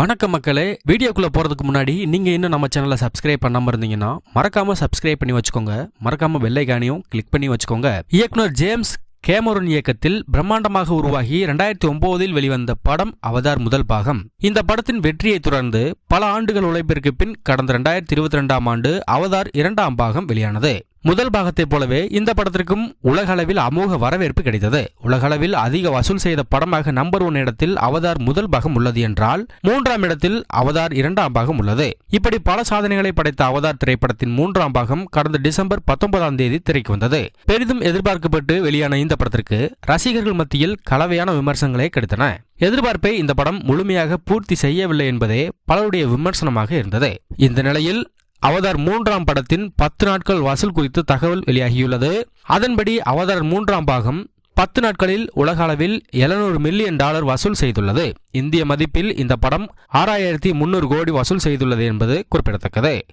வணக்கம் மக்களே வீடியோக்குள்ள போறதுக்கு முன்னாடி நீங்க இன்னும் நம்ம சேனலை சப்ஸ்கிரைப் பண்ணாம இருந்தீங்கன்னா மறக்காம சப்ஸ்கிரைப் பண்ணி வச்சுக்கோங்க. மறக்காம வெள்ளைக்கானையும் கிளிக் பண்ணி வச்சுக்கோங்க. இயக்குனர் ஜேம்ஸ் கேமரூன் இயக்கத்தில் பிரம்மாண்டமாக உருவாகி ரெண்டாயிரத்தி ஒன்பதில் வெளிவந்த படம் அவதார் முதல் பாகம். இந்த படத்தின் வெற்றியை தொடர்ந்து பல ஆண்டுகள் உழைப்பிற்கு பின் கடந்த ரெண்டாயிரத்தி இருபத்தி ரெண்டாம் ஆண்டு அவதார் இரண்டாம் பாகம் வெளியானது. முதல் பாகத்தைப் போலவே இந்த படத்திற்கும் உலகளவில் அமோக வரவேற்பு கிடைத்தது. உலகளவில் அதிக வசூல் செய்த படமாக நம்பர் ஒன் இடத்தில் அவதார் முதல் பாகம் உள்ளது என்றால் மூன்றாம் இடத்தில் அவதார் இரண்டாம் பாகம் உள்ளது. இப்படி பல சாதனைகளை படைத்த அவதார் திரைப்படத்தின் மூன்றாம் பாகம் கடந்த டிசம்பர் பத்தொன்பதாம் தேதி திரைக்கு வந்தது. பெரிதும் எதிர்பார்க்கப்பட்டு வெளியான இந்த படத்திற்கு ரசிகர்கள் மத்தியில் கலவையான விமர்சனங்களே கிடைத்தன. எதிர்பார்ப்பை இந்த படம் முழுமையாக பூர்த்தி செய்யவில்லை என்பதே பலருடைய விமர்சனமாக இருந்தது. இந்த நிலையில் அவதார் மூன்றாம் படத்தின் பத்து நாட்கள் வசூல் குறித்து தகவல் வெளியாகியுள்ளது. அதன்படி அவதார் மூன்றாம் பாகம் பத்து நாட்களில் உலக அளவில் எழுநூறு மில்லியன் டாலர் வசூல் செய்துள்ளது. இந்திய மதிப்பில் இந்த படம் ஆறாயிரத்தி முன்னூறு கோடி வசூல் செய்துள்ளது என்பது குறிப்பிடத்தக்கது.